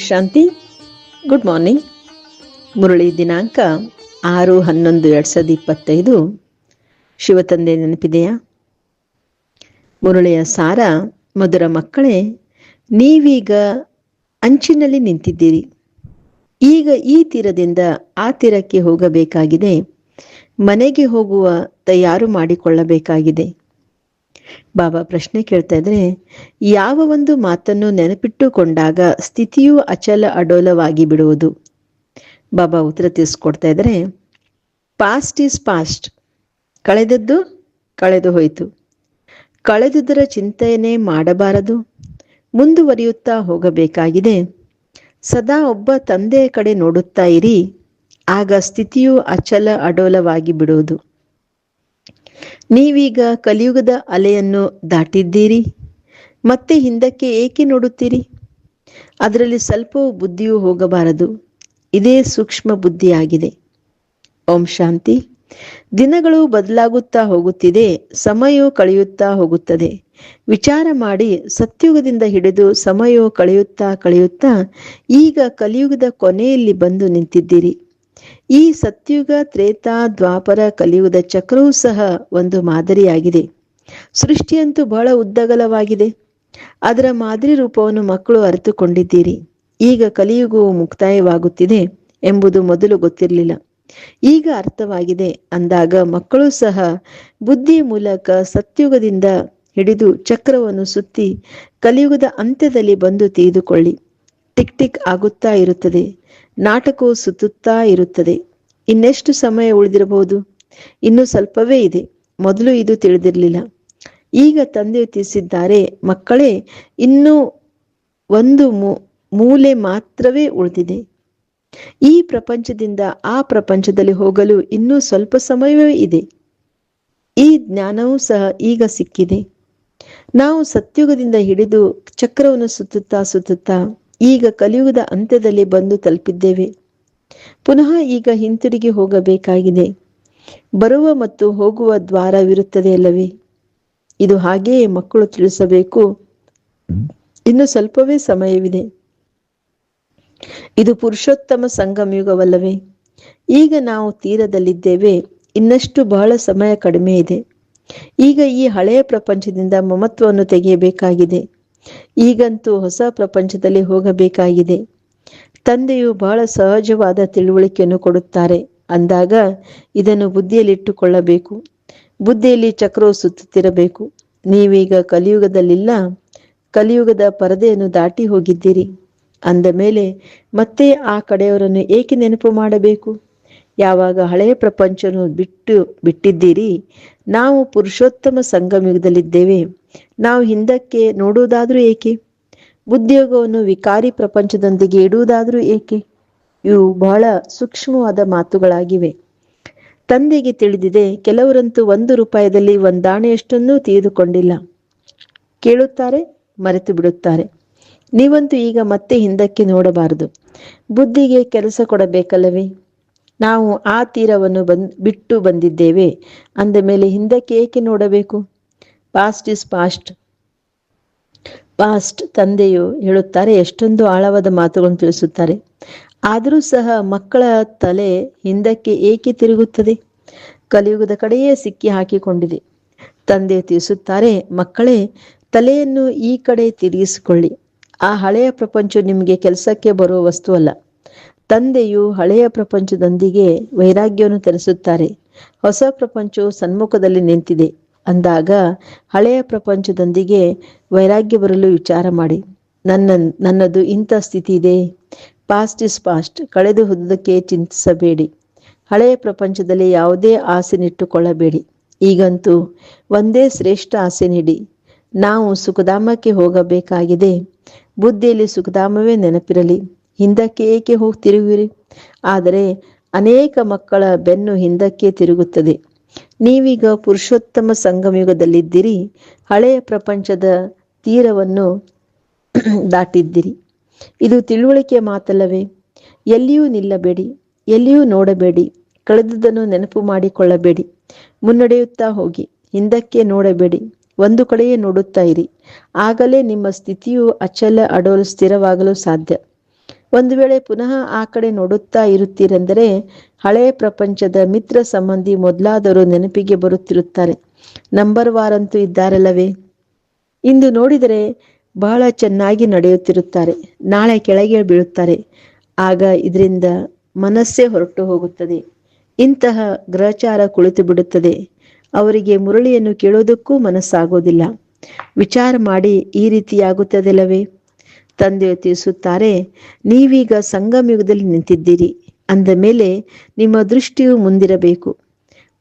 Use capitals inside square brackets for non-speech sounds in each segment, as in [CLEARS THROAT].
ಶಾಂತಿ. Good morning Murali ದಿನಾಂಕ ಆರು ಹನ್ನೊಂದು ಎರಡ್ ಸಾವಿರದ ಇಪ್ಪತ್ತೈದು. ಶಿವತಂದೆ ನೆನಪಿದೆಯಾ? ಮುರಳಿಯ ಸಾರ, ಮಧುರ ಮಕ್ಕಳೇ, ನೀವೀಗ ಅಂಚಿನಲ್ಲಿ ನಿಂತಿದ್ದೀರಿ. ಈಗ ಈ ತೀರದಿಂದ ಆ ತೀರಕ್ಕೆ ಹೋಗಬೇಕಾಗಿದೆ. ಮನೆಗೆ ಹೋಗುವ ತಯಾರು ಮಾಡಿಕೊಳ್ಳಬೇಕಾಗಿದೆ. ಬಾಬಾ ಪ್ರಶ್ನೆ ಕೇಳ್ತಾ ಇದ್ರೆ, ಯಾವ ಒಂದು ಮಾತನ್ನು ನೆನಪಿಟ್ಟುಕೊಂಡಾಗ ಸ್ಥಿತಿಯು ಅಚಲ ಅಡೋಲವಾಗಿ ಬಿಡುವುದು? ಬಾಬಾ ಉತ್ತರ ತಿಳಿಸ್ಕೊಡ್ತಾ ಇದ್ರೆ ಪಾಸ್ಟ್ ಈಸ್ ಪಾಸ್ಟ್ ಕಳೆದದ್ದು ಕಳೆದು ಹೋಯಿತು. ಕಳೆದುದರ ಚಿಂತನೆ ಮಾಡಬಾರದು. ಮುಂದುವರಿಯುತ್ತಾ ಹೋಗಬೇಕಾಗಿದೆ. ಸದಾ ಒಬ್ಬ ತಂದೆಯ ಕಡೆ ನೋಡುತ್ತಾ ಇರಿ. ಆಗ ಸ್ಥಿತಿಯು ಅಚಲ ಅಡೋಲವಾಗಿ ಬಿಡುವುದು. ನೀವೀಗ ಕಲಿಯುಗದ ಅಲೆಯನ್ನು ದಾಟಿದ್ದೀರಿ, ಮತ್ತೆ ಹಿಂದಕ್ಕೆ ಏಕೆ ನೋಡುತ್ತೀರಿ? ಅದರಲ್ಲಿ ಸ್ವಲ್ಪವೂ ಬುದ್ಧಿಯೂ ಹೋಗಬಾರದು. ಇದೇ ಸೂಕ್ಷ್ಮ ಬುದ್ಧಿಯಾಗಿದೆ. ಓಂ ಶಾಂತಿ. ದಿನಗಳು ಬದಲಾಗುತ್ತಾ ಹೋಗುತ್ತಿದೆ, ಸಮಯವು ಕಳೆಯುತ್ತಾ ಹೋಗುತ್ತದೆ. ವಿಚಾರ ಮಾಡಿ ಸತ್ಯುಗದಿಂದ ಹಿಡಿದು ಸಮಯವು ಕಳೆಯುತ್ತಾ ಕಳೆಯುತ್ತಾ ಈಗ ಕಲಿಯುಗದ ಕೊನೆಯಲ್ಲಿ ಬಂದು ನಿಂತಿದ್ದೀರಿ. ಈ ಸತ್ಯುಗ, ತ್ರೇತಾ, ದ್ವಾಪರ ಕಲಿಯುವುದ ಚಕ್ರವೂ ಸಹ ಒಂದು ಮಾದರಿಯಾಗಿದೆ. ಸೃಷ್ಟಿಯಂತೂ ಬಹಳ ಉದ್ದಗಲವಾಗಿದೆ. ಅದರ ಮಾದರಿ ರೂಪವನ್ನು ಮಕ್ಕಳು ಅರಿತುಕೊಂಡಿದ್ದೀರಿ. ಈಗ ಕಲಿಯುಗವು ಮುಕ್ತಾಯವಾಗುತ್ತಿದೆ ಎಂಬುದು ಮೊದಲು ಗೊತ್ತಿರಲಿಲ್ಲ. ಈಗ ಅರ್ಥವಾಗಿದೆ ಅಂದಾಗ ಮಕ್ಕಳು ಸಹ ಬುದ್ಧಿ ಮೂಲಕ ಸತ್ಯುಗದಿಂದ ಹಿಡಿದು ಚಕ್ರವನ್ನು ಸುತ್ತಿ ಕಲಿಯುಗದ ಅಂತ್ಯದಲ್ಲಿ ಬಂದು ತೀದುಕೊಳ್ಳಿ. ಟಿಕ್ ಟಿಕ್ ಆಗುತ್ತಾ ಇರುತ್ತದೆ. ನಾಟಕವು ಸುತ್ತುತ್ತಾ ಇರುತ್ತದೆ. ಇನ್ನೆಷ್ಟು ಸಮಯ ಉಳಿದಿರಬಹುದು? ಇನ್ನು ಸ್ವಲ್ಪವೇ ಇದೆ. ಮೊದಲು ಇದು ತಿಳಿದಿರಲಿಲ್ಲ. ಈಗ ತಂದೆ ತಿಳಿಸಿದ್ದಾರೆ, ಮಕ್ಕಳೇ, ಇನ್ನೂ ಒಂದು ಮೂಲೆ ಮಾತ್ರವೇ ಉಳಿದಿದೆ. ಈ ಪ್ರಪಂಚದಿಂದ ಆ ಪ್ರಪಂಚದಲ್ಲಿ ಹೋಗಲು ಇನ್ನೂ ಸ್ವಲ್ಪ ಸಮಯವೇ ಇದೆ. ಈ ಜ್ಞಾನವೂ ಸಹ ಈಗ ಸಿಕ್ಕಿದೆ. ನಾವು ಸತ್ಯುಗದಿಂದ ಹಿಡಿದು ಚಕ್ರವನ್ನು ಸುತ್ತುತ್ತಾ ಸುತ್ತುತ್ತಾ ಈಗ ಕಲಿಯುಗದ ಅಂತ್ಯದಲ್ಲಿ ಬಂದು ತಲುಪಿದ್ದೇವೆ. ಪುನಃ ಈಗ ಹಿಂತಿರುಗಿ ಹೋಗಬೇಕಾಗಿದೆ. ಬರುವ ಮತ್ತು ಹೋಗುವ ದ್ವಾರವಿರುತ್ತದೆ ಅಲ್ಲವೇ? ಇದು ಹಾಗೆಯೇ ಮಕ್ಕಳು ತಿಳಿಸಬೇಕು. ಇನ್ನು ಸ್ವಲ್ಪವೇ ಸಮಯವಿದೆ. ಇದು ಪುರುಷೋತ್ತಮ ಸಂಗಮಯುಗವಲ್ಲವೇ? ಈಗ ನಾವು ತೀರದಲ್ಲಿದ್ದೇವೆ. ಇನ್ನಷ್ಟು ಬಹಳ ಸಮಯ ಕಡಿಮೆ ಇದೆ. ಈಗ ಈ ಹಳೆಯ ಪ್ರಪಂಚದಿಂದ ಮಮತ್ವವನ್ನು ತೆಗೆಯಬೇಕಾಗಿದೆ. ಈಗಂತೂ ಹೊಸ ಪ್ರಪಂಚದಲ್ಲಿ ಹೋಗಬೇಕಾಗಿದೆ. ತಂದೆಯು ಬಹಳ ಸಹಜವಾದ ತಿಳುವಳಿಕೆಯನ್ನು ಕೊಡುತ್ತಾರೆ. ಅಂದಾಗ ಇದನ್ನು ಬುದ್ಧಿಯಲ್ಲಿಟ್ಟುಕೊಳ್ಳಬೇಕು. ಬುದ್ಧಿಯಲ್ಲಿ ಚಕ್ರವು ಸುತ್ತುತ್ತಿರಬೇಕು. ನೀವೀಗ ಕಲಿಯುಗದಲ್ಲಿಲ್ಲ. ಕಲಿಯುಗದ ಪರದೆಯನ್ನು ದಾಟಿ ಹೋಗಿದ್ದೀರಿ. ಅಂದ ಮೇಲೆ ಮತ್ತೆ ಆ ಕಡೆಯವರನ್ನು ಏಕೆ ನೆನಪು ಮಾಡಬೇಕು? ಯಾವಾಗ ಹಳೆಯ ಪ್ರಪಂಚವನ್ನು ಬಿಟ್ಟು ಬಿಟ್ಟಿದ್ದೀರಿ? ನಾವು ಪುರುಷೋತ್ತಮ ಸಂಗಮಯುಗದಲ್ಲಿದ್ದೇವೆ ನಾವು ಹಿಂದಕ್ಕೆ ನೋಡುವುದಾದರೂ ಏಕೆ? ಉದ್ಯೋಗವನ್ನು ವಿಕಾರಿ ಪ್ರಪಂಚದೊಂದಿಗೆ ಇಡುವುದಾದರೂ ಏಕೆ? ಇವು ಬಹಳ ಸೂಕ್ಷ್ಮವಾದ ಮಾತುಗಳಾಗಿವೆ. ತಂದೆಗೆ ತಿಳಿದಿದೆ, ಕೆಲವರಂತೂ ಒಂದು ರೂಪಾಯದಲ್ಲಿ ಒಂದಾಣೆಯಷ್ಟನ್ನೂ ತೆಗೆದುಕೊಂಡಿಲ್ಲ. ಕೇಳುತ್ತಾರೆ, ಮರೆತು ಬಿಡುತ್ತಾರೆ. ನೀವಂತೂ ಈಗ ಮತ್ತೆ ಹಿಂದಕ್ಕೆ ನೋಡಬಾರದು. ಬುದ್ಧಿಗೆ ಕೆಲಸ ಕೊಡಬೇಕಲ್ಲವೇ? ನಾವು ಆ ತೀರವನ್ನು ಬಂದ್, ಬಿಟ್ಟು ಬಂದಿದ್ದೇವೆ. ಅಂದ ಮೇಲೆ ಹಿಂದಕ್ಕೆ ಏಕೆ ನೋಡಬೇಕು? ಪಾಸ್ಟ್ ಇಸ್ ಪಾಸ್ಟ್ ಪಾಸ್ಟ್ ತಂದೆಯು ಹೇಳುತ್ತಾರೆ, ಎಷ್ಟೊಂದು ಆಳವಾದ ಮಾತುಗಳನ್ನು ತಿಳಿಸುತ್ತಾರೆ. ಆದರೂ ಸಹ ಮಕ್ಕಳ ತಲೆ ಹಿಂದಕ್ಕೆ ಏಕೆ ತಿರುಗುತ್ತದೆ? ಕಲಿಯುಗದ ಕಡೆಯೇ ಸಿಕ್ಕಿ ಹಾಕಿಕೊಂಡಿದೆ. ತಂದೆ ತಿಳಿಸುತ್ತಾರೆ, ಮಕ್ಕಳೇ, ತಲೆಯನ್ನು ಈ ಕಡೆ ತಿರುಗಿಸಿಕೊಳ್ಳಿ. ಆ ಹಳೆಯ ಪ್ರಪಂಚ ನಿಮಗೆ ಕೆಲಸಕ್ಕೆ ಬರುವ ವಸ್ತು ಅಲ್ಲ ತಂದೆಯು ಹಳೆಯ ಪ್ರಪಂಚದೊಂದಿಗೆ ವೈರಾಗ್ಯವನ್ನು ತರಿಸುತ್ತಾರೆ. ಹೊಸ ಪ್ರಪಂಚವು ಸನ್ಮುಖದಲ್ಲಿ ನಿಂತಿದೆ. ಅಂದಾಗ ಹಳೆಯ ಪ್ರಪಂಚದೊಂದಿಗೆ ವೈರಾಗ್ಯ ಬರಲು ವಿಚಾರ ಮಾಡಿ. ನನ್ನ, ನನ್ನದು ಇಂಥ ಸ್ಥಿತಿ ಇದೆ. ಪಾಸ್ಟ್ ಇಸ್ ಪಾಸ್ಟ್ ಕಳೆದು ಹೋದಕ್ಕೆ ಚಿಂತಿಸಬೇಡಿ. ಹಳೆಯ ಪ್ರಪಂಚದಲ್ಲಿ ಯಾವುದೇ ಆಸೆ ನಿಟ್ಟುಕೊಳ್ಳಬೇಡಿ. ಈಗಂತೂ ಒಂದೇ ಶ್ರೇಷ್ಠ ಆಸೆ ನೀಡಿ. ನಾವು ಸುಖಧಾಮಕ್ಕೆ ಹೋಗಬೇಕಾಗಿದೆ. ಬುದ್ಧಿಯಲ್ಲಿ ಸುಖಧಾಮವೇ ನೆನಪಿರಲಿ. ಹಿಂದಕ್ಕೆ ಏಕೆ ಹೋಗಿ ತಿರುಗಿರಿ ಆದರೆ ಅನೇಕ ಮಕ್ಕಳ ಬೆನ್ನು ಹಿಂದಕ್ಕೆ ತಿರುಗುತ್ತದೆ. ನೀವೀಗ ಪುರುಷೋತ್ತಮ ಸಂಗಮಯುಗದಲ್ಲಿದ್ದೀರಿ. ಹಳೆಯ ಪ್ರಪಂಚದ ತೀರವನ್ನು [CLEARS THROAT] ದಾಟಿದ್ದೀರಿ. ಇದು ತಿಳುವಳಿಕೆ ಮಾತಲ್ಲವೇ? ಎಲ್ಲಿಯೂ ನಿಲ್ಲಬೇಡಿ, ಎಲ್ಲಿಯೂ ನೋಡಬೇಡಿ, ಕಳೆದುದನ್ನು ನೆನಪು ಮಾಡಿಕೊಳ್ಳಬೇಡಿ, ಮುನ್ನಡೆಯುತ್ತಾ ಹೋಗಿ, ಹಿಂದಕ್ಕೆ ನೋಡಬೇಡಿ, ಒಂದು ಕಡೆಯೇ ನೋಡುತ್ತಾ ಇರಿ. ಆಗಲೇ ನಿಮ್ಮ ಸ್ಥಿತಿಯು ಅಚಲ ಅಡೋಲು ಸ್ಥಿರವಾಗಲು ಸಾಧ್ಯ. ಒಂದು ವೇಳೆ ಪುನಃ ಆ ಕಡೆ ನೋಡುತ್ತಾ ಇರುತ್ತೀರೆಂದರೆ ಹಳೆ ಪ್ರಪಂಚದ ಮಿತ್ರ ಸಂಬಂಧಿ ಮೊದಲಾದರೂ ನೆನಪಿಗೆ ಬರುತ್ತಿರುತ್ತಾರೆ. ನಂಬರ್ ವಾರಂತೂ ಇದ್ದಾರಲ್ಲವೇ? ಇಂದು ನೋಡಿದರೆ ಬಹಳ ಚೆನ್ನಾಗಿ ನಡೆಯುತ್ತಿರುತ್ತಾರೆ. ನಾಳೆ ಕೆಳಗೆ ಬೀಳುತ್ತಾರೆ. ಆಗ ಇದರಿಂದ ಮನಸ್ಸೇ ಹೊರಟು ಹೋಗುತ್ತದೆ. ಇಂತಹ ಗ್ರಹಚಾರ ಕುಳಿತು ಬಿಡುತ್ತದೆ. ಅವರಿಗೆ ಮುರಳಿಯನ್ನು ಕೇಳೋದಕ್ಕೂ ಮನಸ್ಸಾಗೋದಿಲ್ಲ ವಿಚಾರ ಮಾಡಿ ಈ ರೀತಿಯಾಗುತ್ತದಲ್ಲವೇ ತಂದೆಯು ತಿಳಿಸುತ್ತಾರೆ, ನೀವೀಗ ಸಂಗಮಯುಗದಲ್ಲಿ ನಿಂತಿದ್ದೀರಿ. ಅಂದ ಮೇಲೆ ನಿಮ್ಮ ದೃಷ್ಟಿಯು ಮುಂದಿರಬೇಕು.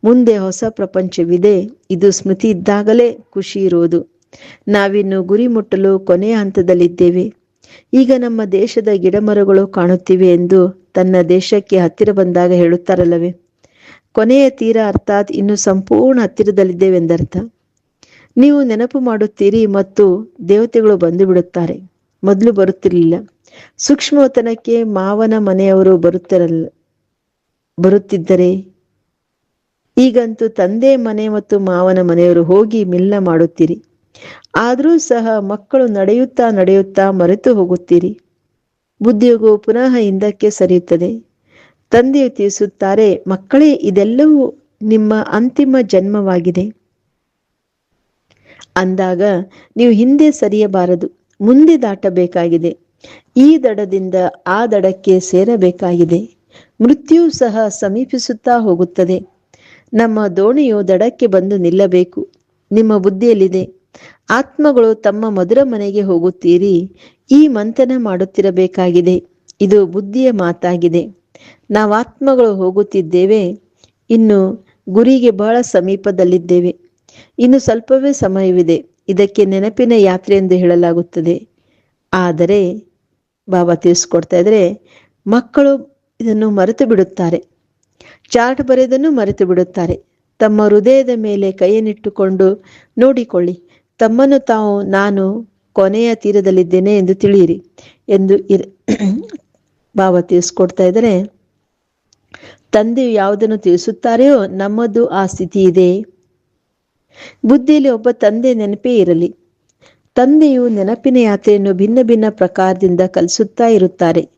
ಮುಂದೆ ಹೊಸ ಪ್ರಪಂಚವಿದೆ, ಇದು ಸ್ಮೃತಿ ಇದ್ದಾಗಲೇ ಖುಷಿ ಇರುವುದು. ನಾವಿನ್ನು ಗುರಿ ಮುಟ್ಟಲು ಕೊನೆಯ ಹಂತದಲ್ಲಿದ್ದೇವೆ. ಈಗ ನಮ್ಮ ದೇಶದ ಗಿಡಮರಗಳು ಕಾಣುತ್ತಿವೆ ಎಂದು ತನ್ನ ದೇಶಕ್ಕೆ ಹತ್ತಿರ ಬಂದಾಗ ಹೇಳುತ್ತಾರಲ್ಲವೇ? ಕೊನೆಯ ತೀರ ಅರ್ಥಾತ್ ಇನ್ನು ಸಂಪೂರ್ಣ ಹತ್ತಿರದಲ್ಲಿದ್ದೇವೆಂದರ್ಥ. ನೀವು ನೆನಪು ಮಾಡುತ್ತೀರಿ ಮತ್ತು ದೇವತೆಗಳು ಬಂದು ಬಿಡುತ್ತಾರೆ. ಮೊದಲು ಬರುತ್ತಿರಲಿಲ್ಲ. ಸೂಕ್ಷ್ಮತನಕ್ಕೆ ಮಾವನ ಮನೆಯವರು ಬರುತ್ತಿರಲ್ಲ, ಬರುತ್ತಿದ್ದರೆ ಈಗಂತೂ ತಂದೆ ಮನೆ ಮತ್ತು ಮಾವನ ಮನೆಯವರು ಹೋಗಿ ಮಿಲ್ಲ ಮಾಡುತ್ತೀರಿ. ಆದರೂ ಸಹ ಮಕ್ಕಳು ನಡೆಯುತ್ತಾ ನಡೆಯುತ್ತಾ ಮರೆತು ಹೋಗುತ್ತೀರಿ. ಬುದ್ಧಿಯೋಗವು ಪುನಃ ಹಿಂದಕ್ಕೆ ಸರಿಯುತ್ತದೆ. ತಂದೆಯು ತಿಳಿಸುತ್ತಾರೆ, ಮಕ್ಕಳೇ, ಇದೆಲ್ಲವೂ ನಿಮ್ಮ ಅಂತಿಮ ಜನ್ಮವಾಗಿದೆ. ಅಂದಾಗ ನೀವು ಹಿಂದೆ ಸರಿಯಬಾರದು. ಮುಂದೆ ದಾಟಬೇಕಾಗಿದೆ. ಈ ದಡದಿಂದ ಆ ದಡಕ್ಕೆ ಸೇರಬೇಕಾಗಿದೆ. ಮೃತ್ಯು ಸಹ ಸಮೀಪಿಸುತ್ತಾ ಹೋಗುತ್ತದೆ. ನಮ್ಮ ದೋಣಿಯು ದಡಕ್ಕೆ ಬಂದು ನಿಲ್ಲಬೇಕು. ನಿಮ್ಮ ಬುದ್ಧಿಯಲ್ಲಿದೆ. ಆತ್ಮಗಳು ತಮ್ಮ ಮಧುರ ಮನೆಗೆ ಹೋಗುತ್ತೀರಿ. ಈ ಮಂಥನ ಮಾಡುತ್ತಿರಬೇಕಾಗಿದೆ. ಇದು ಬುದ್ಧಿಯ ಮಾತಾಗಿದೆ. ನಾವು ಆತ್ಮಗಳು ಹೋಗುತ್ತಿದ್ದೇವೆ. ಇನ್ನು ಗುರಿಗೆ ಬಹಳ ಸಮೀಪದಲ್ಲಿದ್ದೇವೆ. ಇನ್ನು ಸ್ವಲ್ಪವೇ ಸಮಯವಿದೆ. ಇದಕ್ಕೆ ನೆನಪಿನ ಯಾತ್ರೆ ಎಂದು ಹೇಳಲಾಗುತ್ತದೆ. ಆದರೆ, ಬಾಬಾ ತಿಳಿಸ್ಕೊಡ್ತಾ ಇದ್ರೆ, ಮಕ್ಕಳು ಇದನ್ನು ಮರೆತು ಬಿಡುತ್ತಾರೆ. ಚಾರ್ಟ್ ಬರೆದನ್ನು ಮರೆತು ಬಿಡುತ್ತಾರೆ. ತಮ್ಮ ಹೃದಯದ ಮೇಲೆ ಕೈಯನ್ನಿಟ್ಟುಕೊಂಡು ನೋಡಿಕೊಳ್ಳಿ. ತಮ್ಮನ್ನು ತಾವು, ನಾನು ಕೊನೆಯ ತೀರದಲ್ಲಿದ್ದೇನೆ ಎಂದು ತಿಳಿಯಿರಿ ಎಂದು ಇರ್, [COUGHS] ಬಾಬಾ ತಿಳಿಸ್ಕೊಡ್ತಾ ಇದ್ದಾರೆ ತಂದೆಯು ಯಾವುದನ್ನು ತಿಳಿಸುತ್ತಾರೆಯೋ ನಮ್ಮದು ಆ ಸ್ಥಿತಿ ಇದೆ ಬುದ್ಧಿಯಲ್ಲಿ ಒಬ್ಬ ತಂದೆ ನೆನಪೇ ಇರಲಿ. ತಂದೆಯು ನೆನಪಿನ ಯಾತ್ರೆಯನ್ನು ಭಿನ್ನ ಭಿನ್ನ ಪ್ರಕಾರದಿಂದ ಕಲಿಸುತ್ತಾ ಇರುತ್ತಾರೆ.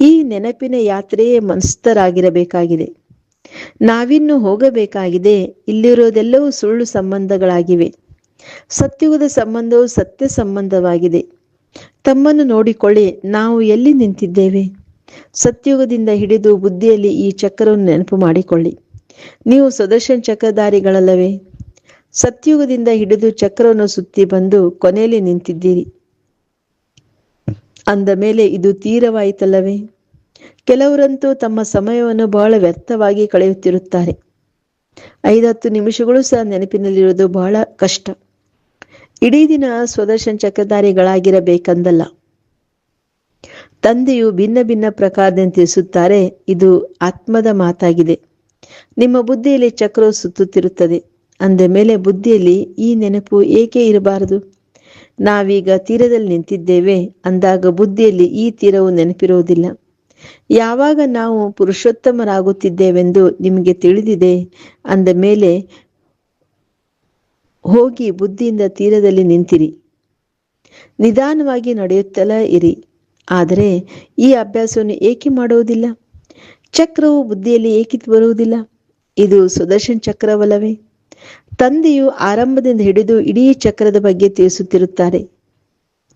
ಈ ನೆನಪಿನ ಯಾತ್ರೆಯೇ ಮನಸ್ಥರಾಗಿರಬೇಕಾಗಿದೆ. ನಾವಿನ್ನು ಹೋಗಬೇಕಾಗಿದೆ ಇಲ್ಲಿರೋದೆಲ್ಲವೂ ಸುಳ್ಳು ಸಂಬಂಧಗಳಾಗಿವೆ. ಸತ್ಯುಗದ ಸಂಬಂಧವು ಸತ್ಯ ಸಂಬಂಧವಾಗಿದೆ. ತಮ್ಮನ್ನು ನೋಡಿಕೊಳ್ಳಿ, ನಾವು ಎಲ್ಲಿ ನಿಂತಿದ್ದೇವೆ? ಸತ್ಯುಗದಿಂದ ಹಿಡಿದು ಬುದ್ಧಿಯಲ್ಲಿ ಈ ಚಕ್ರವನ್ನು ನೆನಪು ಮಾಡಿಕೊಳ್ಳಿ. ನೀವು ಸದರ್ಶನ್ ಚಕ್ರಧಾರಿಗಳಲ್ಲವೇ? ಸತ್ಯುಗದಿಂದ ಹಿಡಿದು ಚಕ್ರವನ್ನು ಸುತ್ತಿ ಬಂದು ಕೊನೆಯಲ್ಲಿ ನಿಂತಿದ್ದೀರಿ. ಅಂದ ಮೇಲೆ ಇದು ತೀರವಾಯಿತಲ್ಲವೇ? ಕೆಲವರಂತೂ ತಮ್ಮ ಸಮಯವನ್ನು ಬಹಳ ವ್ಯರ್ಥವಾಗಿ ಕಳೆಯುತ್ತಿರುತ್ತಾರೆ. ಐದತ್ತು ನಿಮಿಷಗಳು ಸಹ ನೆನಪಿನಲ್ಲಿರುವುದು ಬಹಳ ಕಷ್ಟ. ಇಡೀ ದಿನ ಸ್ವದರ್ಶನ್ ಚಕ್ರಧಾರಿಗಳಾಗಿರಬೇಕಂದಲ್ಲ. ತಂದೆಯು ಭಿನ್ನ ಭಿನ್ನ ಪ್ರಕಾರದಿಂದ ತಿಳಿಸುತ್ತಾರೆ ಇದು ಆತ್ಮದ ಮಾತಾಗಿದೆ. ನಿಮ್ಮ ಬುದ್ಧಿಯಲ್ಲಿ ಚಕ್ರವು ಸುತ್ತುತ್ತಿರುತ್ತದೆ. ಅಂದ ಮೇಲೆ ಬುದ್ಧಿಯಲ್ಲಿ, ಈ ನೆನಪು ಏಕೆ ಇರಬಾರದು? ನಾವೀಗ ತೀರದಲ್ಲಿ ನಿಂತಿದ್ದೇವೆ, ಅಂದಾಗ ಬುದ್ಧಿಯಲ್ಲಿ ಈ ತೀರವು ನೆನಪಿರುವುದಿಲ್ಲ. ಯಾವಾಗ ನಾವು ಪುರುಷೋತ್ತಮರಾಗುತ್ತಿದ್ದೇವೆಂದು ನಿಮಗೆ ತಿಳಿದಿದೆ? ಅಂದ ಮೇಲೆ, ಹೋಗಿ ಬುದ್ಧಿಯಿಂದ ತೀರದಲ್ಲಿ ನಿಂತಿರಿ. ನಿಧಾನವಾಗಿ ನಡೆಯುತ್ತಲೇ ಇರಿ. ಆದರೆ, ಈ ಅಭ್ಯಾಸವನ್ನು ಏಕೆ ಮಾಡುವುದಿಲ್ಲ? ಚಕ್ರವು ಬುದ್ಧಿಯಲ್ಲಿ ಏಕೆ ಬರುವುದಿಲ್ಲ? ಇದು ಸುದರ್ಶನ್ ಚಕ್ರವಲ್ಲವೇ? ತಂದೆಯು ಆರಂಭದಿಂದ ಹಿಡಿದು ಇಡೀ ಚಕ್ರದ ಬಗ್ಗೆ ತಿಳಿಸುತ್ತಿರುತ್ತಾರೆ.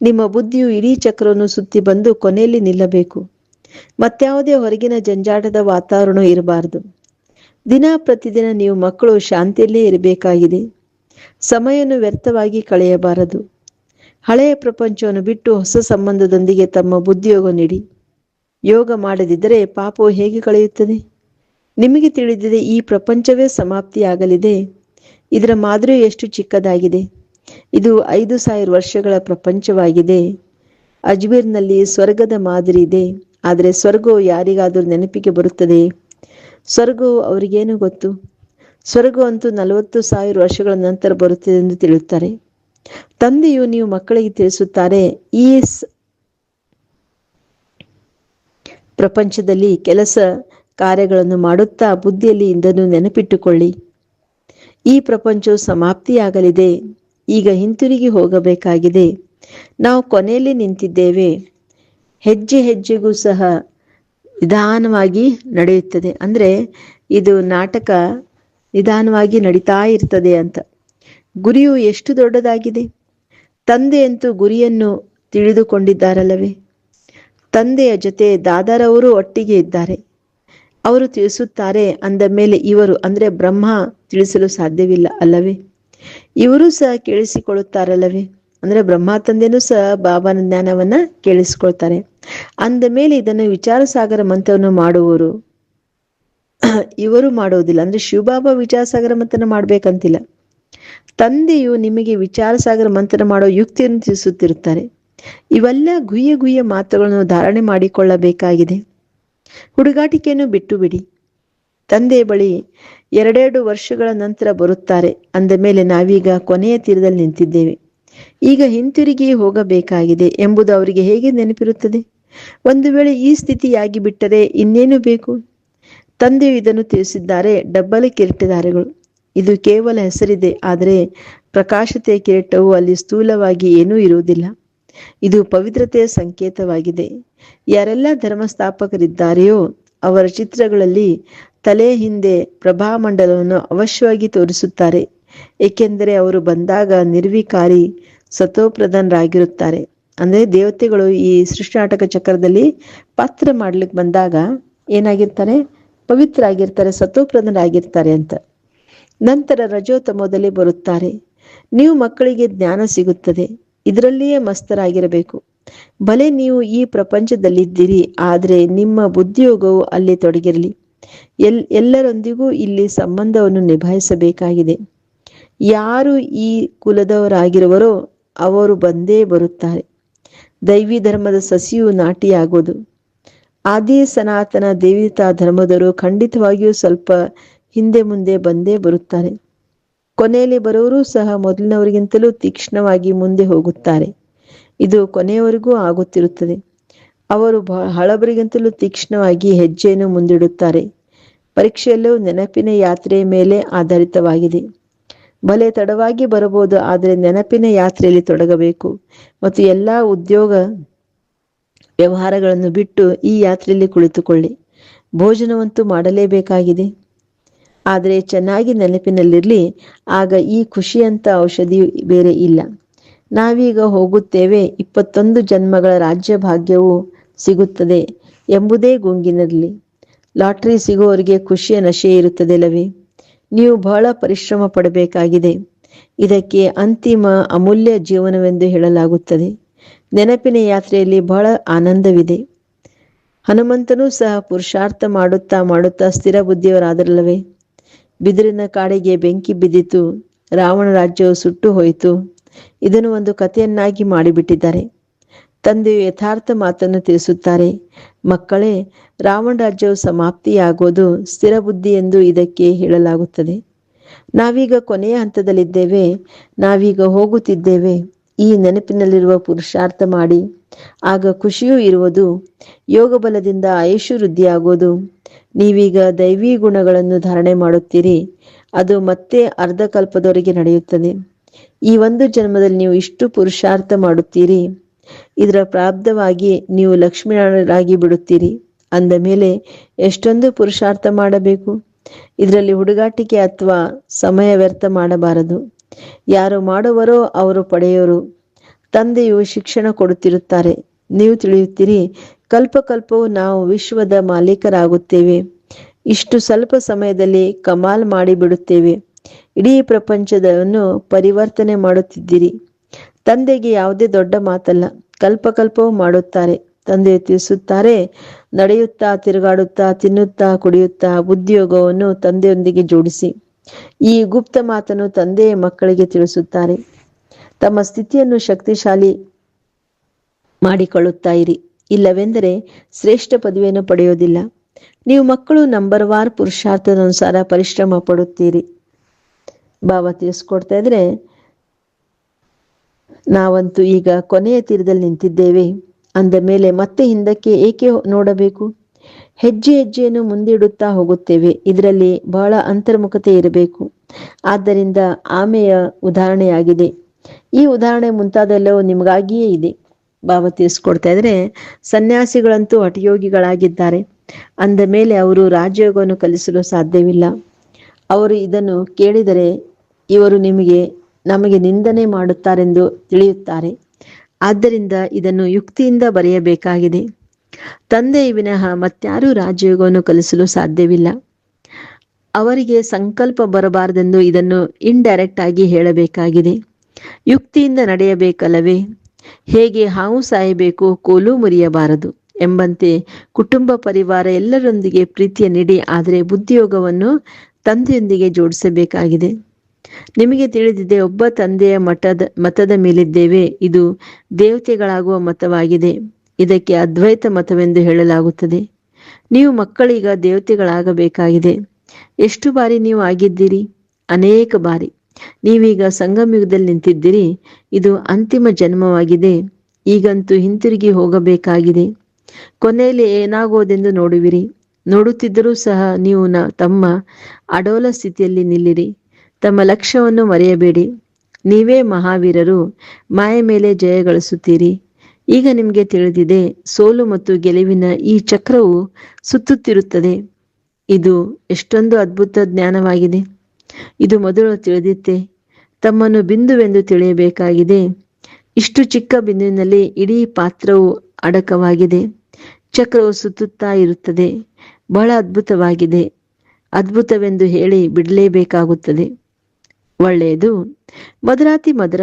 ನಿಮ್ಮ ಬುದ್ಧಿಯು ಇಡೀ ಚಕ್ರವನ್ನು ಸುತ್ತಿ ಬಂದು ಕೊನೆಯಲ್ಲಿ ನಿಲ್ಲಬೇಕು. ಮತ್ಯಾವುದೇ ಹೊರಗಿನ ಜಂಜಾಟದ ವಾತಾವರಣ ಇರಬಾರದು. ದಿನ ಪ್ರತಿದಿನ ನೀವು ಮಕ್ಕಳು ಶಾಂತಿಯಲ್ಲೇ ಇರಬೇಕಾಗಿದೆ. ಸಮಯವನ್ನು ವ್ಯರ್ಥವಾಗಿ ಕಳೆಯಬಾರದು. ಹಳೆಯ ಪ್ರಪಂಚವನ್ನು ಬಿಟ್ಟು ಹೊಸ ಸಂಬಂಧದೊಂದಿಗೆ ತಮ್ಮ ಬುದ್ಧಿಯೋಗ ನೀಡಿ. ಯೋಗ ಮಾಡದಿದ್ದರೆ ಪಾಪವು ಹೇಗೆ ಕಳೆಯುತ್ತದೆ? ನಿಮಗೆ ತಿಳಿದಿದೆ ಈ ಪ್ರಪಂಚವೇ ಸಮಾಪ್ತಿಯಾಗಲಿದೆ. ಇದರ ಮಾದರಿ ಎಷ್ಟು ಚಿಕ್ಕದಾಗಿದೆ? ಇದು ಐದು ಸಾವಿರ ವರ್ಷಗಳ ಪ್ರಪಂಚವಾಗಿದೆ. ಅಜ್ಮೀರ್ನಲ್ಲಿ ಸ್ವರ್ಗದ ಮಾದರಿ ಇದೆ. ಆದರೆ ಸ್ವರ್ಗವು ಯಾರಿಗಾದರೂ ನೆನಪಿಗೆ ಬರುತ್ತದೆ? ಸ್ವರ್ಗವು ಅವರಿಗೇನು ಗೊತ್ತು? ಸ್ವರ್ಗ ಅಂತೂ ನಲವತ್ತು ಸಾವಿರ ವರ್ಷಗಳ ನಂತರ ಬರುತ್ತದೆ ಎಂದು ತಿಳಿಯುತ್ತಾರೆ. ತಂದೆಯು ನೀವು ಮಕ್ಕಳಿಗೆ ತಿಳಿಸುತ್ತಾರೆ, ಈ ಪ್ರಪಂಚದಲ್ಲಿ ಕೆಲಸ ಕಾರ್ಯಗಳನ್ನು ಮಾಡುತ್ತಾ ಬುದ್ಧಿಯಲ್ಲಿ ಇಂದನ್ನು ನೆನಪಿಟ್ಟುಕೊಳ್ಳಿ. ಈ ಪ್ರಪಂಚವು ಸಮಾಪ್ತಿಯಾಗಲಿದೆ. ಈಗ ಹಿಂತಿರುಗಿ ಹೋಗಬೇಕಾಗಿದೆ. ನಾವು ಕೊನೆಯಲ್ಲಿ ನಿಂತಿದ್ದೇವೆ. ಹೆಜ್ಜೆ ಹೆಜ್ಜೆಗೂ ಸಹ ನಿಧಾನವಾಗಿ ನಡೆಯುತ್ತದೆ. ಅಂದರೆ ಇದು ನಾಟಕ ನಿಧಾನವಾಗಿ ನಡೀತಾ ಇರ್ತದೆ ಅಂತ. ಗುರಿಯು ಎಷ್ಟು ದೊಡ್ಡದಾಗಿದೆ? ತಂದೆಯಂತೂ ಗುರಿಯನ್ನು ತಿಳಿದುಕೊಂಡಿದ್ದಾರಲ್ಲವೇ? ತಂದೆಯ ಜೊತೆ ದಾದಾರವರು ಒಟ್ಟಿಗೆ ಇದ್ದಾರೆ. ಅವರು ತಿಳಿಸುತ್ತಾರೆ, ಅಂದ ಮೇಲೆ ಇವರು, ಅಂದರೆ ಬ್ರಹ್ಮ ತಿಳಿಸಲು ಸಾಧ್ಯವಿಲ್ಲ ಅಲ್ಲವೇ? ಇವರು ಸಹ ಕೇಳಿಸಿಕೊಳ್ಳುತ್ತಾರಲ್ಲವೇ? ಅಂದ್ರೆ ಬ್ರಹ್ಮ ತಂದೆನೂ ಸಹ ಬಾಬಾನ ಜ್ಞಾನವನ್ನ ಕೇಳಿಸಿಕೊಳ್ತಾರೆ. ಅಂದ ಮೇಲೆ ಇದನ್ನು ವಿಚಾರ ಸಾಗರ ಮಂತ್ರವನ್ನು ಮಾಡುವವರು [CLEARS THROAT] ಇವರು ಮಾಡೋದಿಲ್ಲ ಅಂದ್ರೆ ಶಿವಬಾಬಾ ವಿಚಾರ ಸಾಗರ ಮಂತ್ರನ ಮಾಡ್ಬೇಕಂತಿಲ್ಲ. ತಂದೆಯು ನಿಮಗೆ ವಿಚಾರ ಸಾಗರ ಮಂತ್ರ ಮಾಡೋ ಯುಕ್ತಿಯನ್ನು ತಿಳಿಸುತ್ತಿರುತ್ತಾರೆ. ಇವೆಲ್ಲ ಗುಯ್ಯ ಗುಯ್ಯ ಮಾತುಗಳನ್ನು ಧಾರಣೆ ಮಾಡಿಕೊಳ್ಳಬೇಕಾಗಿದೆ. ಹುಡುಗಾಟಿಕೆಯನ್ನು ಬಿಟ್ಟು ಬಿಡಿ. ತಂದೆ ಬಳಿ ಎರಡೆರಡು ವರ್ಷಗಳ ನಂತರ ಬರುತ್ತಾರೆ. ಅಂದ ಮೇಲೆ ನಾವೀಗ ಕೊನೆಯ ತೀರದಲ್ಲಿ ನಿಂತಿದ್ದೇವೆ. ಈಗ ಹಿಂತಿರುಗಿ ಹೋಗಬೇಕಾಗಿದೆ ಎಂಬುದು ಅವರಿಗೆ ಹೇಗೆ ನೆನಪಿರುತ್ತದೆ? ಒಂದು ವೇಳೆ ಈ ಸ್ಥಿತಿಯಾಗಿ ಬಿಟ್ಟರೆ ಇನ್ನೇನು ಬೇಕು? ತಂದೆಯು ಇದನ್ನು ತಿಳಿಸಿದ್ದಾರೆ, ಡಬ್ಬಲ ಕಿರೀಟದಾರಿಗಳು ಇದು ಕೇವಲ ಹೆಸರಿದೆ, ಆದರೆ ಪ್ರಕಾಶತೆಯ ಕಿರೀಟವು ಅಲ್ಲಿ ಸ್ಥೂಲವಾಗಿ ಏನೂ ಇರುವುದಿಲ್ಲ. ಇದು ಪವಿತ್ರತೆಯ ಸಂಕೇತವಾಗಿದೆ. ಯಾರೆಲ್ಲ ಧರ್ಮಸ್ಥಾಪಕರಿದ್ದಾರೆಯೋ ಅವರ ಚಿತ್ರಗಳಲ್ಲಿ ತಲೆ ಹಿಂದೆ ಪ್ರಭಾಮಂಡಲವನ್ನು ಅವಶ್ಯವಾಗಿ ತೋರಿಸುತ್ತಾರೆ. ಏಕೆಂದರೆ ಅವರು ಬಂದಾಗ ನಿರ್ವಿಕಾರಿ ಸತೋಪ್ರಧಾನರಾಗಿರುತ್ತಾರೆ ಅಂದರೆ ದೇವತೆಗಳು ಈ ಸೃಷ್ಟಿನಾಟಕ ಚಕ್ರದಲ್ಲಿ ಪಾತ್ರ ಮಾಡ್ಲಿಕ್ಕೆ ಬಂದಾಗ ಏನಾಗಿರ್ತಾರೆ? ಪವಿತ್ರ ಆಗಿರ್ತಾರೆ ಸತೋಪ್ರಧಾನರಾಗಿರ್ತಾರೆ ಅಂತ. ನಂತರ ರಜೋತಮೋದಲ್ಲಿ ಬರುತ್ತಾರೆ. ನೀವು ಮಕ್ಕಳಿಗೆ ಜ್ಞಾನ ಸಿಗುತ್ತದೆ. ಇದರಲ್ಲಿಯೇ ಮಸ್ತರಾಗಿರಬೇಕು. ಭಲೆ ನೀವು ಈ ಪ್ರಪಂಚದಲ್ಲಿದ್ದೀರಿ, ಆದರೆ ನಿಮ್ಮ ಬುದ್ಧಿಯೋಗವು ಅಲ್ಲಿ ತೊಡಗಿರಲಿ. ಎಲ್, ಎಲ್ಲರೊಂದಿಗೂ ಇಲ್ಲಿ ಸಂಬಂಧವನ್ನು ನಿಭಾಯಿಸಬೇಕಾಗಿದೆ. ಯಾರು ಈ ಕುಲದವರಾಗಿರುವರೋ ಅವರು ಬಂದೇ ಬರುತ್ತಾರೆ. ದೈವಿ ಧರ್ಮದ ಸಸಿಯು ನಾಟಿಯಾಗೋದು. ಆದಿ ಸನಾತನ ದೇವಿತಾ ಧರ್ಮದವರು ಖಂಡಿತವಾಗಿಯೂ ಸ್ವಲ್ಪ ಹಿಂದೆ ಮುಂದೆ ಬಂದೇ ಬರುತ್ತಾರೆ. ಕೊನೆಯಲ್ಲಿ ಬರೋರು ಸಹ ಮೊದಲಿನವರಿಗಿಂತಲೂ ತೀಕ್ಷ್ಣವಾಗಿ ಮುಂದೆ ಹೋಗುತ್ತಾರೆ. ಇದು ಕೊನೆಯವರೆಗೂ ಆಗುತ್ತಿರುತ್ತದೆ. ಅವರು ಬಹ ಹಳಬರಿಗಿಂತಲೂ ತೀಕ್ಷ್ಣವಾಗಿ ಹೆಜ್ಜೆಯನ್ನು ಮುಂದಿಡುತ್ತಾರೆ. ಪರೀಕ್ಷೆಯಲ್ಲೂ ನೆನಪಿನ ಯಾತ್ರೆಯ ಮೇಲೆ ಆಧಾರಿತವಾಗಿದೆ. ಬಲೆ ತಡವಾಗಿ ಬರಬಹುದು, ಆದರೆ ನೆನಪಿನ ಯಾತ್ರೆಯಲ್ಲಿ ತೊಡಗಬೇಕು. ಮತ್ತು ಎಲ್ಲ ಉದ್ಯೋಗ ವ್ಯವಹಾರಗಳನ್ನು ಬಿಟ್ಟು ಈ ಯಾತ್ರೆಯಲ್ಲಿ ಕುಳಿತುಕೊಳ್ಳಿ. ಭೋಜನವಂತೂ ಮಾಡಲೇಬೇಕಾಗಿದೆ. ಆದರೆ ಚೆನ್ನಾಗಿ ನೆನಪಿನಲ್ಲಿರಲಿ, ಆಗ ಈ ಖುಷಿಯಂತ ಔಷಧಿ ಬೇರೆ ಇಲ್ಲ. ನಾವೀಗ ಹೋಗುತ್ತೇವೆ. ಇಪ್ಪತ್ತೊಂದು ಜನ್ಮಗಳ ರಾಜ್ಯ ಭಾಗ್ಯವು ಸಿಗುತ್ತದೆ ಎಂಬುದೇ ಗುಂಗಿನಲ್ಲಿ. ಲಾಟ್ರಿ ಸಿಗುವವರಿಗೆ ಖುಷಿಯ ನಶೆ ಇರುತ್ತದೆ ಅಲ್ಲವೇ ನೀವು ಬಹಳ ಪರಿಶ್ರಮ ಪಡಬೇಕಾಗಿದೆ. ಇದಕ್ಕೆ ಅಂತಿಮ ಅಮೂಲ್ಯ ಜೀವನವೆಂದು ಹೇಳಲಾಗುತ್ತದೆ. ನೆನಪಿನ ಯಾತ್ರೆಯಲ್ಲಿ ಬಹಳ ಆನಂದವಿದೆ. ಹನುಮಂತನೂ ಸಹ ಪುರುಷಾರ್ಥ ಮಾಡುತ್ತಾ ಮಾಡುತ್ತಾ ಸ್ಥಿರ ಬುದ್ಧಿಯವರಾದರಲ್ಲವೇ? ಬಿದಿರಿನ ಕಾಡಿಗೆ ಬೆಂಕಿ ಬಿದ್ದಿತು. ರಾವಣ ರಾಜ್ಯವು ಸುಟ್ಟು ಹೋಯಿತು. ಇದನ್ನು ಒಂದು ಕಥೆಯನ್ನಾಗಿ ಮಾಡಿಬಿಟ್ಟಿದ್ದಾರೆ. ತಂದೆಯು ಯಥಾರ್ಥ ಮಾತನ್ನು ತಿಳಿಸುತ್ತಾರೆ. ಮಕ್ಕಳೇ, ರಾವಣ ರಾಜ್ಯವು ಸಮಾಪ್ತಿಯಾಗೋದು ಸ್ಥಿರ ಬುದ್ಧಿ ಎಂದು ಇದಕ್ಕೆ ಹೇಳಲಾಗುತ್ತದೆ. ನಾವೀಗ ಕೊನೆಯ ಹಂತದಲ್ಲಿದ್ದೇವೆ, ನಾವೀಗ ಹೋಗುತ್ತಿದ್ದೇವೆ. ಈ ನೆನಪಿನಲ್ಲಿರುವ ಪುರುಷಾರ್ಥ ಮಾಡಿ. ಆಗ ಖುಷಿಯೂ ಇರುವುದು ಯೋಗ ಬಲದಿಂದ ಆಯುಷು ವೃದ್ಧಿಯಾಗೋದು. ನೀವೀಗ ದೈವಿ ಗುಣಗಳನ್ನು ಧಾರಣೆ ಮಾಡುತ್ತೀರಿ. ಅದು ಮತ್ತೆ ಅರ್ಧಕಲ್ಪದವರೆಗೆ ನಡೆಯುತ್ತದೆ. ಈ ಒಂದು ಜನ್ಮದಲ್ಲಿ ನೀವು ಇಷ್ಟು ಪುರುಷಾರ್ಥ ಮಾಡುತ್ತೀರಿ. ಇದರ ಪ್ರಾಬ್ಧವಾಗಿ ನೀವು ಲಕ್ಷ್ಮೀನಾರಾಯಣರಾಗಿ ಬಿಡುತ್ತೀರಿ. ಅಂದ ಮೇಲೆ ಎಷ್ಟೊಂದು ಪುರುಷಾರ್ಥ ಮಾಡಬೇಕು? ಇದರಲ್ಲಿ ಹುಡುಗಾಟಿಕೆ ಅಥವಾ ಸಮಯ ವ್ಯರ್ಥ ಮಾಡಬಾರದು. ಯಾರು ಮಾಡುವರೋ ಅವರು ಪಡೆಯೋರು. ತಂದೆಯು ಶಿಕ್ಷಣ ಕೊಡುತ್ತಿರುತ್ತಾರೆ. ನೀವು ತಿಳಿಯುತ್ತೀರಿ ಕಲ್ಪ ಕಲ್ಪವು ನಾವು ವಿಶ್ವದ ಮಾಲೀಕರಾಗುತ್ತೇವೆ. ಇಷ್ಟು ಸ್ವಲ್ಪ ಸಮಯದಲ್ಲಿ ಕಮಾಲ್ ಮಾಡಿಬಿಡುತ್ತೇವೆ. ಇಡೀ ಪ್ರಪಂಚದವನ್ನು ಪರಿವರ್ತನೆ ಮಾಡುತ್ತಿದ್ದೀರಿ. ತಂದೆಗೆ ಯಾವುದೇ ದೊಡ್ಡ ಮಾತಲ್ಲ, ಕಲ್ಪಕಲ್ಪವೂ ಮಾಡುತ್ತಾರೆ. ತಂದೆ ತಿಳಿಸುತ್ತಾರೆ, ನಡೆಯುತ್ತಾ, ತಿರುಗಾಡುತ್ತಾ, ತಿನ್ನುತ್ತಾ, ಕುಡಿಯುತ್ತಾ, ಉದ್ಯೋಗವನ್ನು ತಂದೆಯೊಂದಿಗೆ ಜೋಡಿಸಿ. ಈ ಗುಪ್ತ ಮಾತನ್ನು ತಂದೆ ಮಕ್ಕಳಿಗೆ ತಿಳಿಸುತ್ತಾರೆ. ತಮ್ಮ ಸ್ಥಿತಿಯನ್ನು ಶಕ್ತಿಶಾಲಿ ಮಾಡಿಕೊಳ್ಳುತ್ತಾ ಇರಿ. ಇಲ್ಲವೆಂದರೆ ಶ್ರೇಷ್ಠ ಪದವಿಯನ್ನು ಪಡೆಯೋದಿಲ್ಲ ನೀವು ಮಕ್ಕಳು ನಂಬರ್ ವಾರ್ ಪುರುಷಾರ್ಥದ ಅನುಸಾರ ಪರಿಶ್ರಮ ಪಡುತ್ತೀರಿ. ಬಾಬಾ ತಿಳಿಸ್ಕೊಡ್ತಾ ಇದ್ರೆ, ನಾವಂತೂ ಈಗ ಕೊನೆಯ ತೀರದಲ್ಲಿ ನಿಂತಿದ್ದೇವೆ. ಅಂದ ಮೇಲೆ ಮತ್ತೆ ಹಿಂದಕ್ಕೆ ಏಕೆ ನೋಡಬೇಕು? ಹೆಜ್ಜೆ ಹೆಜ್ಜೆಯನ್ನು ಮುಂದಿಡುತ್ತಾ ಹೋಗುತ್ತೇವೆ. ಇದರಲ್ಲಿ ಬಹಳ ಅಂತರ್ಮುಖತೆ ಇರಬೇಕು. ಆದ್ದರಿಂದ ಆಮೆಯ ಉದಾಹರಣೆಯಾಗಿದೆ. ಈ ಉದಾಹರಣೆ ಮುಂತಾದೆಲ್ಲವೂ ನಿಮಗಾಗಿಯೇ ಇದೆ. ಭಾವ ತಿಳಿಸ್ಕೊಡ್ತಾ ಇದ್ರೆ, ಸನ್ಯಾಸಿಗಳಂತೂ ಹಠಯೋಗಿಗಳಾಗಿದ್ದಾರೆ. ಅಂದ ಮೇಲೆ ಅವರು ರಾಜಯೋಗವನ್ನು ಕಲಿಸಲು ಸಾಧ್ಯವಿಲ್ಲ. ಅವರು ಇದನ್ನು ಕೇಳಿದರೆ ಇವರು ನಿಮಗೆ, ನಮಗೆ ನಿಂದನೆ ಮಾಡುತ್ತಾರೆಂದು ತಿಳಿಯುತ್ತಾರೆ. ಆದ್ದರಿಂದ ಇದನ್ನು ಯುಕ್ತಿಯಿಂದ ಬರೆಯಬೇಕಾಗಿದೆ. ತಂದೆಯ ವಿನಃ ಮತ್ಯಾರೂ ರಾಜಯೋಗವನ್ನು ಕಲಿಸಲು ಸಾಧ್ಯವಿಲ್ಲ. ಅವರಿಗೆ ಸಂಕಲ್ಪ ಬರಬಾರದೆಂದು ಇದನ್ನು ಇಂಡೈರೆಕ್ಟ್ ಆಗಿ ಹೇಳಬೇಕಾಗಿದೆ. ಯುಕ್ತಿಯಿಂದ ನಡೆಯಬೇಕಲ್ಲವೇ? ಹೇಗೆ ಹಾವು ಸಾಯಬೇಕು, ಕೋಲು ಮುರಿಯಬಾರದು ಎಂಬಂತೆ ಕುಟುಂಬ ಪರಿವಾರ ಎಲ್ಲರೊಂದಿಗೆ ಪ್ರೀತಿಯ ನೀಡಿ, ಆದರೆ ಬುದ್ಧಿಯೋಗವನ್ನು ತಂದೆಯೊಂದಿಗೆ ಜೋಡಿಸಬೇಕಾಗಿದೆ. ನಿಮಗೆ ತಿಳಿದಿದೆ, ಒಬ್ಬ ತಂದೆಯ ಮಠದ, ಮತದ ಮೇಲಿದ್ದೇವೆ. ಇದು ದೇವತೆಗಳಾಗುವ ಮತವಾಗಿದೆ. ಇದಕ್ಕೆ ಅದ್ವೈತ ಮತವೆಂದು ಹೇಳಲಾಗುತ್ತದೆ. ನೀವು ಮಕ್ಕಳೀಗ ದೇವತೆಗಳಾಗಬೇಕಾಗಿದೆ. ಎಷ್ಟು ಬಾರಿ ನೀವು ಆಗಿದ್ದೀರಿ? ಅನೇಕ ಬಾರಿ. ನೀವೀಗ ಸಂಗಮಯುಗದಲ್ಲಿ ನಿಂತಿದ್ದೀರಿ. ಇದು ಅಂತಿಮ ಜನ್ಮವಾಗಿದೆ. ಈಗಂತೂ ಹಿಂತಿರುಗಿ ಹೋಗಬೇಕಾಗಿದೆ. ಕೊನೆಯಲ್ಲಿ ಏನಾಗೋದೆಂದು ನೋಡುವಿರಿ. ನೋಡುತ್ತಿದ್ದರೂ ಸಹ ನೀವು ನ, ತಮ್ಮ ಅಡೋಲ ಸ್ಥಿತಿಯಲ್ಲಿ ನಿಲ್ಲಿರಿ. ತಮ್ಮ ಲಕ್ಷ್ಯವನ್ನು ಮರೆಯಬೇಡಿ. ನೀವೇ ಮಹಾವೀರರು, ಮಾಯ ಮೇಲೆ ಜಯ ಗಳಿಸುತ್ತೀರಿ. ಈಗ ನಿಮಗೆ ತಿಳಿದಿದೆ, ಸೋಲು ಮತ್ತು ಗೆಲುವಿನ ಈ ಚಕ್ರವು ಸುತ್ತುತ್ತಿರುತ್ತದೆ. ಇದು ಎಷ್ಟೊಂದು ಅದ್ಭುತ ಜ್ಞಾನವಾಗಿದೆ. ಇದು ಮೊದಲು ತಿಳಿದಿತ್ತೆ. ತಮ್ಮನ್ನು ಬಿಂದುವೆಂದು ತಿಳಿಯಬೇಕಾಗಿದೆ. ಇಷ್ಟು ಚಿಕ್ಕ ಬಿಂದುವಿನಲ್ಲಿ ಇಡೀ ಪಾತ್ರವು ಅಡಕವಾಗಿದೆ. ಚಕ್ರವು ಸುತ್ತುತ್ತಾ ಇರುತ್ತದೆ. ಬಹಳ ಅದ್ಭುತವಾಗಿದೆ. ಅದ್ಭುತವೆಂದು ಹೇಳಿ ಬಿಡಲೇಬೇಕಾಗುತ್ತದೆ. ಒಳ್ಳೆಯದು. ಮಧುರಾತಿ ಮಧುರ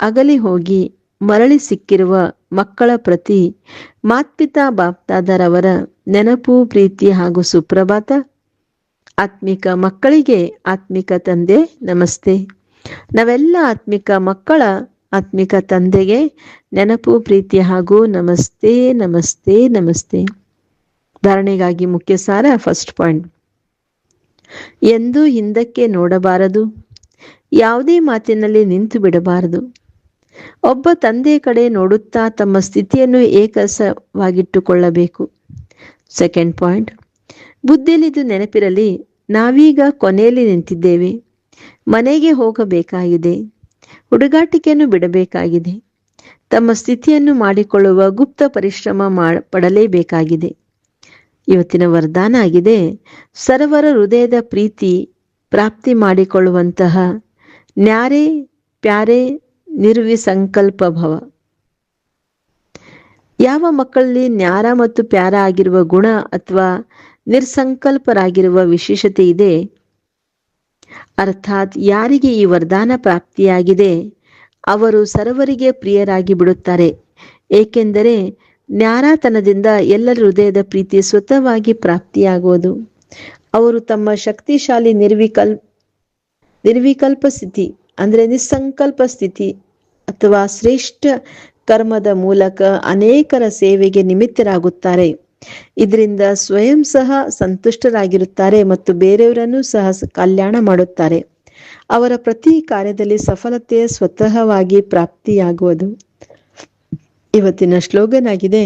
ಅಗಲಿ ಹೋಗಿ ಮರಳಿ ಸಿಕ್ಕಿರುವ ಮಕ್ಕಳ ಪ್ರತಿ ಮಾತ್ಪಿತಾ ಬಾಪ್ತಾದರವರ ನೆನಪು, ಪ್ರೀತಿ ಹಾಗೂ ಸುಪ್ರಭಾತ. ಆತ್ಮಿಕ ಮಕ್ಕಳಿಗೆ ಆತ್ಮಿಕ ತಂದೆ, ನಮಸ್ತೆ. ನಾವೆಲ್ಲ ಆತ್ಮಿಕ ಮಕ್ಕಳ ಆತ್ಮಿಕ ತಂದೆಗೆ ನೆನಪು, ಪ್ರೀತಿ ಹಾಗೂ ನಮಸ್ತೆ ನಮಸ್ತೆ ನಮಸ್ತೆ. ಧಾರಣೆಗಾಗಿ ಮುಖ್ಯ ಸಾರ ಫಸ್ಟ್ ಪಾಯಿಂಟ್. ಎಂದು ಹಿಂದಕ್ಕೆ ನೋಡಬಾರದು. ಯಾವುದೇ ಮಾತಿನಲ್ಲಿ ನಿಂತು ಬಿಡಬಾರದು. ಒಬ್ಬ ತಂದೆ ಕಡೆ ನೋಡುತ್ತಾ ತಮ್ಮ ಸ್ಥಿತಿಯನ್ನು ಏಕಸವಾಗಿಟ್ಟುಕೊಳ್ಳಬೇಕು. Second point. ಬುದ್ಧಿಲಿದು ನೆನಪಿರಲಿ, ನಾವೀಗ ಕೊನೆಯಲ್ಲಿ ನಿಂತಿದ್ದೇವೆ. ಮನೆಗೆ ಹೋಗಬೇಕಾಗಿದೆ. ಹುಡುಗಾಟಿಕೆಯನ್ನು ಬಿಡಬೇಕಾಗಿದೆ. ತಮ್ಮ ಸ್ಥಿತಿಯನ್ನು ಮಾಡಿಕೊಳ್ಳುವ ಗುಪ್ತ ಪರಿಶ್ರಮ ಪಡಲೇಬೇಕಾಗಿದೆ ಇವತ್ತಿನ ವರದಾನ ಆಗಿದೆ, ಸರ್ವರ ಹೃದಯದ ಪ್ರೀತಿ ಪ್ರಾಪ್ತಿ ಮಾಡಿಕೊಳ್ಳುವಂತಹ ನ್ಯಾರೆ ಪ್ಯಾರೆ ನಿರ್ವಿಸಂಕಲ್ಪ ಭವ. ಯಾವ ಮಕ್ಕಳಲ್ಲಿ ನ್ಯಾರ ಮತ್ತು ಪ್ಯಾರ ಆಗಿರುವ ಗುಣ ಅಥವಾ ನಿರ್ಸಂಕಲ್ಪರಾಗಿರುವ ವಿಶೇಷತೆ ಇದೆ? ಅರ್ಥಾತ್ ಯಾರಿಗೆ ಈ ವರದಾನ ಪ್ರಾಪ್ತಿಯಾಗಿದೆ, ಅವರು ಸರ್ವರಿಗೆ ಪ್ರಿಯರಾಗಿ ಬಿಡುತ್ತಾರೆ. ಏಕೆಂದರೆ ನ್ಯಾರಾತನದಿಂದ ಎಲ್ಲರ ಹೃದಯದ ಪ್ರೀತಿ ಸ್ವತಃವಾಗಿ ಪ್ರಾಪ್ತಿಯಾಗುವುದು. ಅವರು ತಮ್ಮ ಶಕ್ತಿಶಾಲಿ ನಿರ್ವಿಕಲ್ ನಿರ್ವಿಕಲ್ಪ ಸ್ಥಿತಿ, ಅಂದರೆ ನಿಸ್ಸಂಕಲ್ಪ ಸ್ಥಿತಿ ಅಥವಾ ಶ್ರೇಷ್ಠ ಕರ್ಮದ ಮೂಲಕ ಅನೇಕರ ಸೇವೆಗೆ ನಿಮಿತ್ತರಾಗುತ್ತಾರೆ. ಇದರಿಂದ ಸ್ವಯಂ ಸಹ ಸಂತುಷ್ಟರಾಗಿರುತ್ತಾರೆ ಮತ್ತು ಬೇರೆಯವರನ್ನು ಸಹ ಕಲ್ಯಾಣ ಮಾಡುತ್ತಾರೆ. ಅವರ ಪ್ರತಿ ಕಾರ್ಯದಲ್ಲಿ ಸಫಲತೆ ಸ್ವತಃವಾಗಿ ಪ್ರಾಪ್ತಿಯಾಗುವುದು. ಇವತ್ತಿನ ಸ್ಲೋಗನ್ ಆಗಿದೆ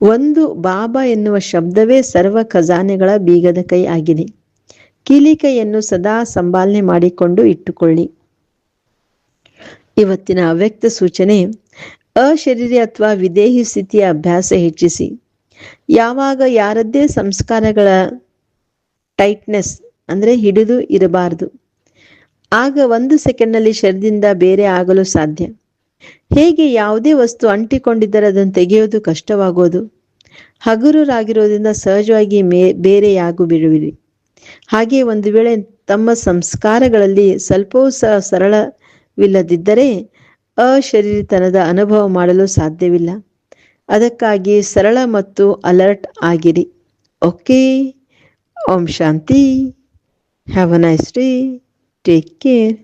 ಒಂದು ಬಾಬಾ ಎನ್ನುವ ಶಬ್ದವೇ ಸರ್ವ ಖಜಾನೆಗಳ ಬೀಗದ ಕೈ ಆಗಿದೆ. ಕೀಲಿಕೈಯನ್ನು ಸದಾ ಸಂಭಾಲನೆ ಮಾಡಿಕೊಂಡು ಇಟ್ಟುಕೊಳ್ಳಿ. ಇವತ್ತಿನ ಅವ್ಯಕ್ತ ಸೂಚನೆ, ಅಶರೀರಿ ಅಥವಾ ವಿದೇಹಿ ಸ್ಥಿತಿಯ ಅಭ್ಯಾಸ ಹೆಚ್ಚಿಸಿ. ಯಾವಾಗ ಯಾರದ್ದೇ ಸಂಸ್ಕಾರಗಳ ಟೈಟ್ನೆಸ್ ಅಂದ್ರೆ ಹಿಡಿದು ಇರಬಾರದು. ಆಗ ಒಂದು ಸೆಕೆಂಡ್ನಲ್ಲಿ ಶರೀರದಿಂದ ಬೇರೆ ಆಗಲು ಸಾಧ್ಯ. ಹೇಗೆ ಯಾವುದೇ ವಸ್ತು ಅಂಟಿಕೊಂಡಿದ್ದರೆ ಅದನ್ನು ತೆಗೆಯೋದು ಕಷ್ಟವಾಗೋದು. ಹಗುರರಾಗಿರೋದ್ರಿಂದ ಸಹಜವಾಗಿ ಮೇ, ಬೇರೆಯಾಗು ಬಿಡುವಿರಿ. ಹಾಗೆ ಒಂದು ವೇಳೆ ತಮ್ಮ ಸಂಸ್ಕಾರಗಳಲ್ಲಿ ಸ್ವಲ್ಪವೂ ಸಹ ಸರಳವಿಲ್ಲದಿದ್ದರೆ ಅಶರೀರಿತನದ ಅನುಭವ ಮಾಡಲು ಸಾಧ್ಯವಿಲ್ಲ. ಅದಕ್ಕಾಗಿ ಸರಳ ಮತ್ತು ಅಲರ್ಟ್ ಆಗಿರಿ. ಓಕೆ, ಓಂ ಶಾಂತಿ. Have a nice day take care